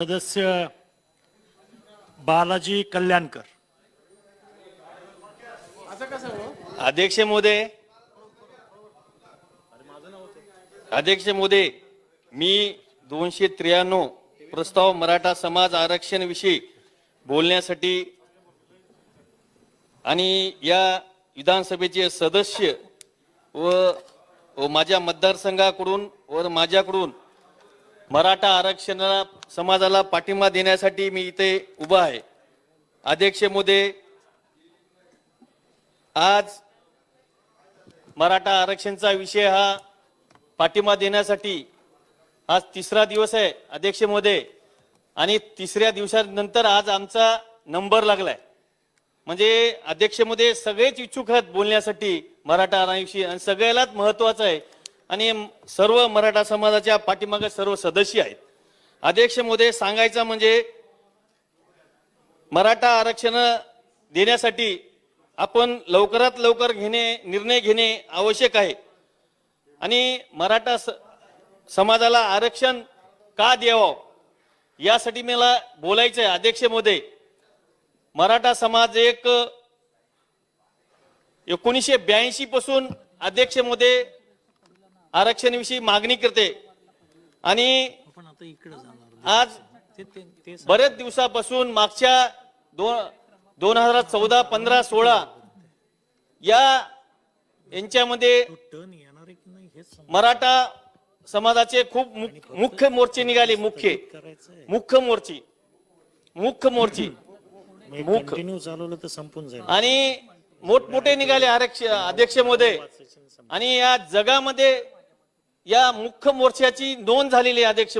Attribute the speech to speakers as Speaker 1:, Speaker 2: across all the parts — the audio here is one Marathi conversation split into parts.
Speaker 1: सदस्य बालाजी कल्याणकर.
Speaker 2: अध्यक्ष मोदे. अध्यक्ष मोदे मी दोनशे त्र्याण्णव प्रस्ताव मराठा समाज आरक्षण विषयी बोलण्यासाठी आणि या विधानसभेचे सदस्य व माझ्या मतदारसंघाकडून व माझ्याकडून मराठा आरक्षणाला समाजाला पाठिंबा देण्यासाठी मी इथे उभा आहे. अध्यक्ष महोदय आज मराठा आरक्षणचा विषय हा पाठिंबा देण्यासाठी आज तिसरा दिवस आहे अध्यक्ष महोदय आणि तिसऱ्या दिवसानंतर आज आमचा नंबर लागलाय. म्हणजे अध्यक्ष महोदय सगळेच इच्छुक आहेत बोलण्यासाठी मराठा आरक्षण आणि सगळ्यालाच महत्वाचं आहे. आणि सर्व मराठा समाजाच्या पाठीमागे सर्व सदस्य आहेत. अध्यक्ष महोदय सांगायचं म्हणजे मराठा आरक्षण देण्यासाठी आपण लवकरात लवकर घेणे निर्णय घेणे आवश्यक आहे. आणि मराठा स- समाजाला आरक्षण का द्यावं? यासाठी मला बोलायचं आहे अध्यक्ष महोदय मराठा समाज एक एकोणीसशे ब्याऐंशी पासून अध्यक्ष महोदय आरक्षणाविषयी मागणी करते. आणि आज बरेच दिवसापासून मागच्या दोन दोन हजार चौदा पंधरा सोळा या यांच्यामध्ये मराठा समाजाचे खूप मुख- मुख्य मोर्चे निघाले. मुख्य मुख्य मोर्चे मुख्य मोर्चे मुख.
Speaker 1: चालवलं तर संपून जाईल
Speaker 2: आणि मोठमोठे निघाले आरक्ष अध्यक्ष महोदय आणि या जगामध्ये या मुख्य मोर्चाची नोंद झालेली आहे अध्यक्ष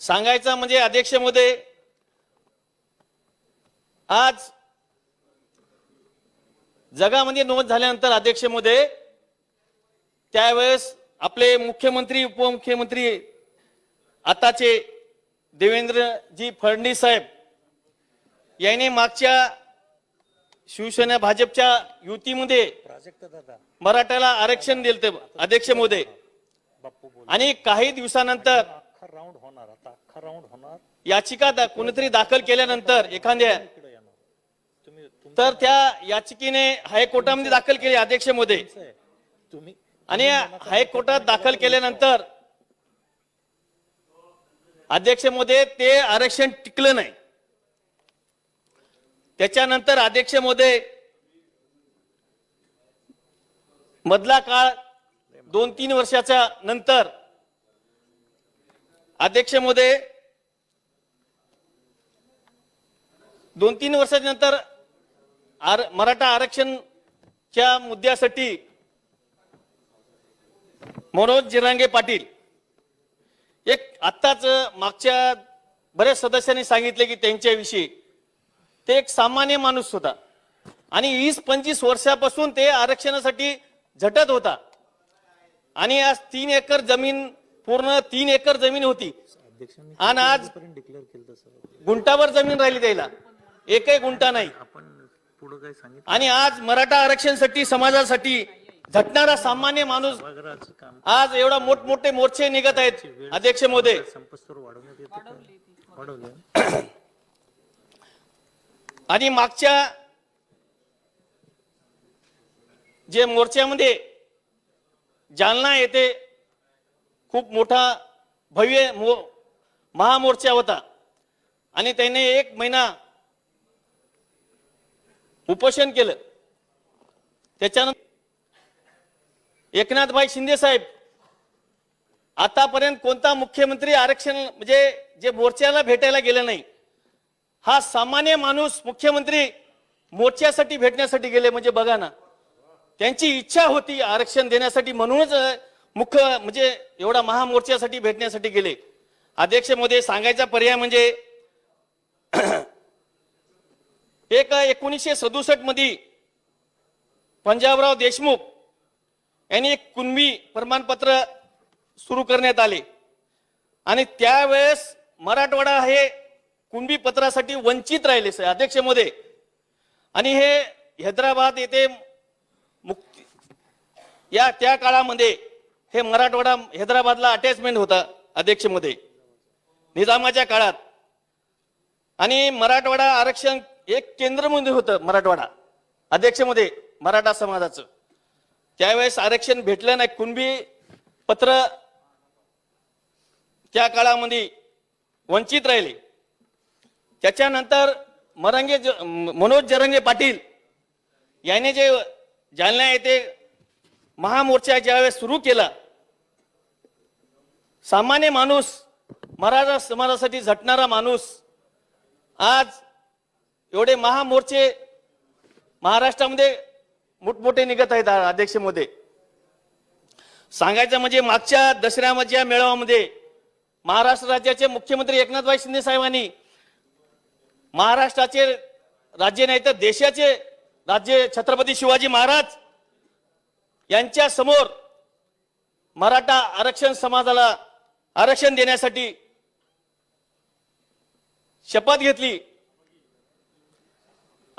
Speaker 2: सांगायचं म्हणजे अध्यक्षमध्ये आज जगामध्ये नोंद झाल्यानंतर अध्यक्ष त्यावेळेस आपले मुख्यमंत्री उपमुख्यमंत्री आताचे देवेंद्रजी फडणवीस साहेब यांनी मागच्या शिवसेना भाजपच्या युतीमध्ये मराठ्याला आरक्षण दिलं अध्यक्ष
Speaker 1: मोदे.
Speaker 2: आणि काही दिवसानंतर
Speaker 1: राऊंड होणार आता अख्खा राऊंड होणार
Speaker 2: याचिका दा- कोणीतरी दाखल केल्यानंतर एखाद्या तर त्या याचिकेने हायकोर्टामध्ये दाखल केली अध्यक्ष
Speaker 1: मोदे. तुम्ही
Speaker 2: आणि हायकोर्टात दाखल केल्यानंतर अध्यक्ष मोदे ते आरक्षण टिकलं नाही. त्याच्यानंतर अध्यक्ष महोदय मधला काळ दोन तीन वर्षाच्या नंतर अध्यक्ष महोदय दोन तीन वर्षाच्या नंतर आर मराठा आरक्षणच्या मुद्द्यासाठी मनोज जिरांगे पाटील एक आत्ताच मागच्या बऱ्याच सदस्यांनी सांगितले की त्यांच्याविषयी ते एक सामान्य माणूस होता. आणि वीस पंचवीस वर्षापासून ते आरक्षणासाठी झटत होता. आणि आज तीन एकर जमीन पूर्ण तीन एकर जमीन होती. आणि आज
Speaker 1: डिक्लेअर केलं तसं
Speaker 2: गुंटावर जमीन राहिली द्यायला एकही गुंटा नाही.
Speaker 1: आपण पुढं काय सांगितलं
Speaker 2: आणि आज मराठा आरक्षणसाठी समाजासाठी झटणारा सामान्य माणूस आज एवढा मोठमोठे मोर्चे निघत आहेत. अध्यक्ष महोदय. आणि मागच्या जे मोर्चामध्ये जालना येथे खूप मोठा भव्य मो महामोर्चा होता. आणि त्याने एक महिना उपोषण केलं. त्याच्यानंतर एकनाथभाई शिंदे साहेब आतापर्यंत कोणता मुख्यमंत्री आरक्षण म्हणजे जे मोर्चाला भेटायला गेलं नाही हा सामान्य माणूस मुख्यमंत्री मोर्चासाठी भेटण्यासाठी गेले म्हणजे बघा ना. त्यांची इच्छा होती आरक्षण देण्यासाठी म्हणूनच मुख्य म्हणजे एवढा महामोर्चासाठी भेटण्यासाठी गेले. अध्यक्षमध्ये सांगायचा पर्याय म्हणजे एक एकोणीसशे सदुसष्टमध्ये पंजाबराव देशमुख यांनी एक कुणबी प्रमाणपत्र सुरू करण्यात आले. आणि त्यावेळेस मराठवाडा हे कुणबी पत्रासाठी वंचित राहिले सर अध्यक्षमध्ये आणि हे हैदराबाद येथे मुक्ती या त्या काळामध्ये हे मराठवाडा हैदराबादला अटॅचमेंट होता अध्यक्षमध्ये निजामाच्या काळात. आणि मराठवाडा आरक्षण एक केंद्रमध्ये होतं मराठवाडा. अध्यक्षमध्ये मराठा समाजाचं. त्यावेळेस आरक्षण भेटलं नाही कुणबी पत्र त्या काळामध्ये वंचित राहिले. त्याच्यानंतर मरंगे ज- मनोज जरंगे पाटील याने जे जालना येथे महामोर्चा ज्यावेळेस सुरू केला सामान्य माणूस मराठा समाजासाठी झटणारा माणूस आज एवढे महामोर्चे महाराष्ट्रामध्ये मोठमोठे निघत आहेत अध्यक्षमध्ये सांगायचं म्हणजे मागच्या दसऱ्याच्या मेळाव्यामध्ये महाराष्ट्र राज्याचे मुख्यमंत्री एकनाथभाई शिंदे साहेबांनी महाराष्ट्राचे राज्य नाही तर देशाचे राज्य छत्रपती शिवाजी महाराज यांच्या समोर मराठा आरक्षण समाजाला आरक्षण देण्यासाठी शपथ घेतली.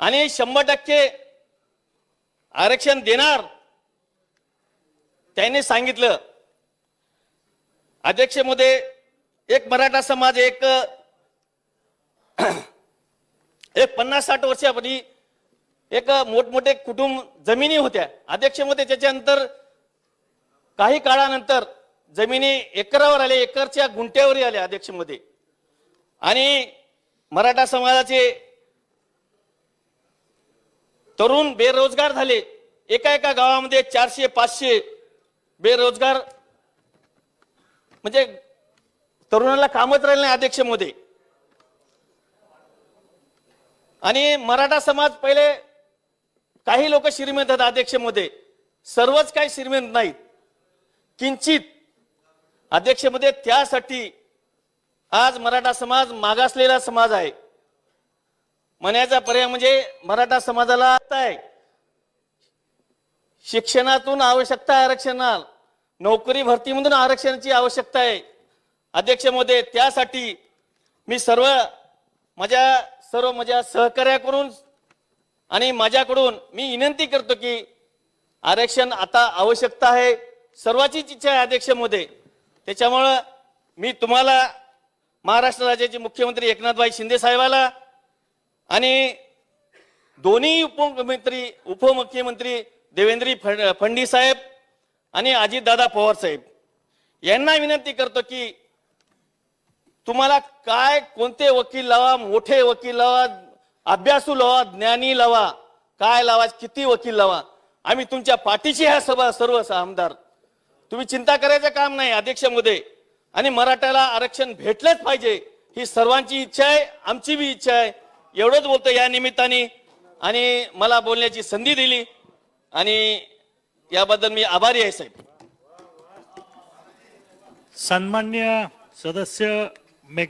Speaker 2: आणि शंभर टक्के आरक्षण देणार त्यांनी सांगितलं. अध्यक्षमध्ये एक मराठा समाज एक एक पन्नास साठ वर्षापूर्वी एक मोठमोठे कुटुंब जमिनी होत्या. अध्यक्षमध्ये त्याच्यानंतर काही काळानंतर जमिनी एकरावर आले एकरच्या गुंट्यावरही आल्या अध्यक्षमध्ये आणि मराठा समाजाचे तरुण बेरोजगार झाले. एका एका गावामध्ये चारशे पाचशे बेरोजगार म्हणजे तरुणाला कामच राहिले नाही अध्यक्षमध्ये आणि मराठा समाज पहिले काही लोक श्रीमंत आहेत अध्यक्षमध्ये. सर्वच काही श्रीमंत नाहीत. किंचित अध्यक्षमध्ये त्यासाठी आज मराठा समाज मागासलेला समाज आहे. म्हणायचा पर्याय म्हणजे मराठा समाजाला आहे. शिक्षणातून आवश्यकता आहे नोकरी भरतीमधून आरक्षणाची आवश्यकता आहे. अध्यक्षमध्ये त्यासाठी मी सर्व माझ्या सर्व माझ्या सहकार्याकडून आणि माझ्याकडून मी विनंती करतो की आरक्षण आता आवश्यकता आहे. सर्वाचीच इच्छा आहे अध्यक्षमध्ये. त्याच्यामुळं मी तुम्हाला महाराष्ट्र राज्याचे मुख्यमंत्री एकनाथभाई शिंदे साहेबाला आणि दोन्ही उपमुख्यमंत्री उपमुख्यमंत्री देवेंद्री फड- फडणवीस साहेब आणि अजितदादा पवार साहेब यांना विनंती करतो की तुम्हाला काय कोणते वकील लावा मोठे वकील लावा अभ्यासू लावा ज्ञानी लावा काय लावा किती वकील लावा? आम्ही तुमच्या पाठीशी ह्या सभा सर्व आमदार. तुम्ही चिंता करायचं काम नाही अध्यक्षमध्ये. आणि मराठ्याला आरक्षण भेटलंच पाहिजे ही सर्वांची इच्छा आहे आमची बी इच्छा आहे. एवढंच बोलतो या निमित्ताने. आणि मला बोलण्याची संधी दिली. आणि याबद्दल मी आभारी आहे साहेब.
Speaker 3: सन्मान्य सदस्य making